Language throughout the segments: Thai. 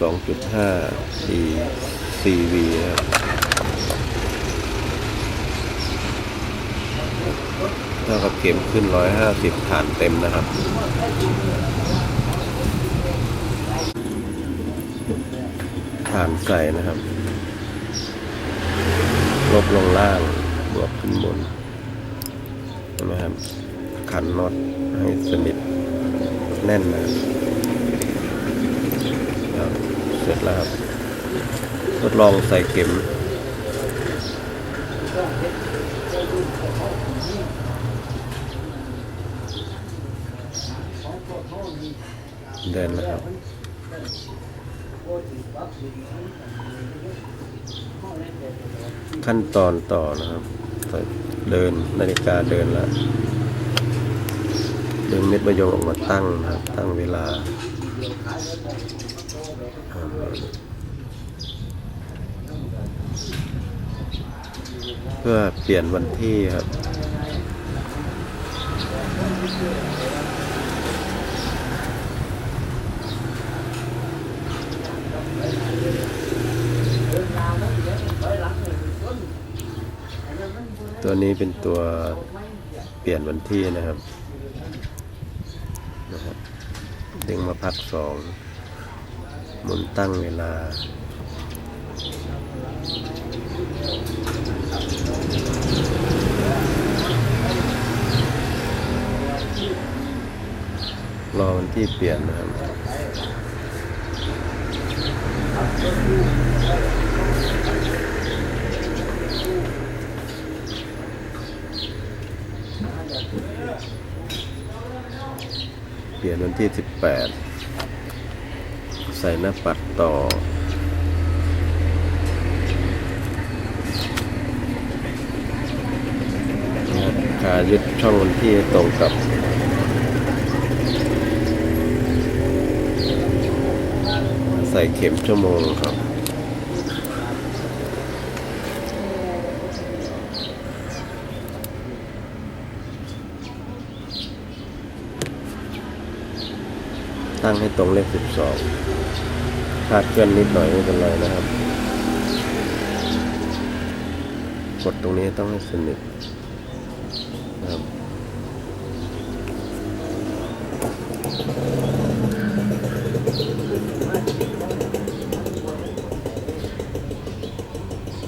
2.5 D CV นะครับเท่ากับเข็มขึ้น 150 ฐานเต็มนะครับ ฐานใส่นะครับ ลบลงล่าง บวกขึ้นบนนไหมครับ ขันน็อตให้สนิทแน่นนะครับ เสร็จแล้วครับทดลองใส่เข็มเดินนะครับขั้นตอนต่อนะครับ เดินนาฬิกาเดินแล้วดึงเม็ดมะยมออกมาตั้งนะครับ ตั้งเวลา เพื่อเปลี่ยนวันที่ครับตัวนี้เป็นตัวเปลี่ยนวันที่นะครับนะครับดึงมาพักสอง หมุนตั้งเวลา รอวันที่เปลี่ยนนะครับเปลี่ยนวันที่ 18 ใส่หน้าปัดต่อ ขายึดช่องวันที่ตรงกับใส่เข็มชั่วโมงครับ ตั้งให้ตรงเลข12คลาดเคลื่อนนิดหน่อยไม่เป็นไรนะครับ กดตรงนี้ต้องให้สนิทนะครับ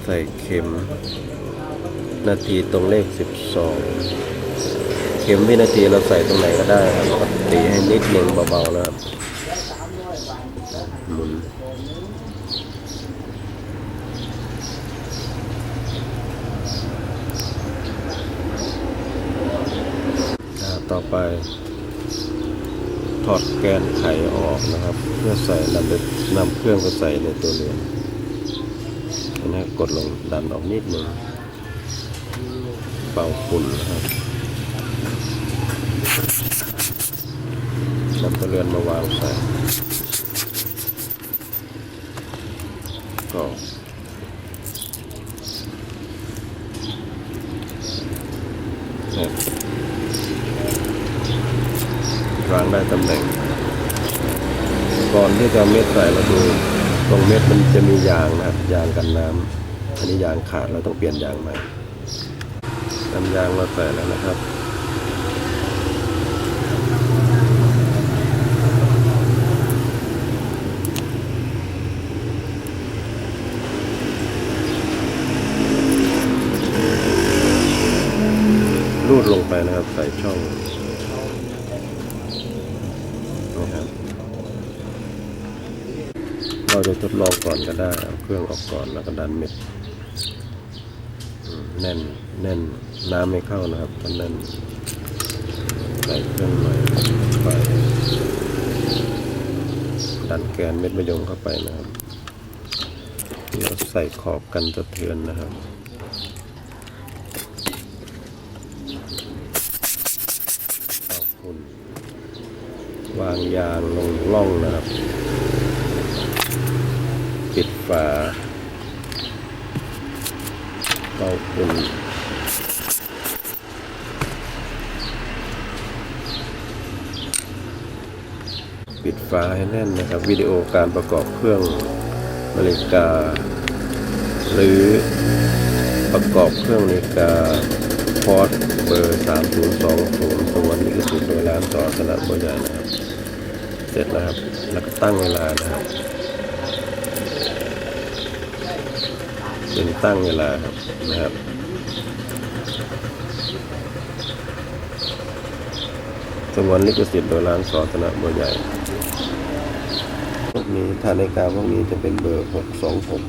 ใส่เข็ม นาทีตรงเลข12เข็มวินาทีเราใส่ตรงไหนก็ได้ครับก็ตีให้นิดหนึ่งเบาๆนะครับหมุนต่อไป ถอดแกนไขออกนะครับ เพื่อใส่นำไปนำเครื่องไปใส่ในตัวเรือนนนี้กดลงดันออกนิดหนึ่งเป่าฝุ่นนะครับ นำตัวเรือนมาวางใส่ก็เนี่ยวางได้ตำแหน่ง ก่อนที่จะเอาเม็ดใส่เราดูตรงเม็ดมันจะมียางนะครับยางกันน้ำอันนี้ยางขาดเราต้องเปลี่ยนยางใหม่นำยางมาใส่แล้วนะครับ รูด ลงไปนะครับ ใส่ช่องนะครับเราจะทดลองก่อนก็ได้เอาเครื่องออกก่อนแล้วก็ดันเม็ดแน่นแน่นน้ำไม่เข้านะครับตอนนั้นใส่เครื่องใหม่ไปดันแกนเม็ดมะยมเข้าไปนะครับแล้วใส่ขอบกันสะเทือนนะครับ เอาฝุ่น วางยางลงล่องนะครับ ปิดฝาเป่าฝุ่นปิดฝาให้แน่นนะครับ วิดีโอการประกอบเครื่องนาฬิกา หรือประกอบเครื่องนาฬิกาพอร์ตเบอร์ 3020ตัวนี้ก็คือโดยร้านต่อสนับบัวใหญ่นะครับ ร็จแล้วครับ แล้วก็ตั้งเวลานะครับเป็นตั้งเวลาครับนะครับ สงวนลิขสิทธิ์โดยร้านสอธนบัวใหญ่ พวกนี้ทานาฬิกาพวกนี้จะเป็นเบอร์หกสองหก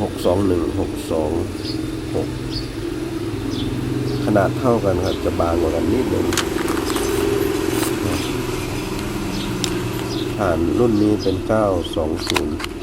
หกสองหนึ่งหกสองหกขนาดเท่ากันครับ จะบางกว่ากันนิดหนึ่ง ผ่านรุ่นนี้เป็น 920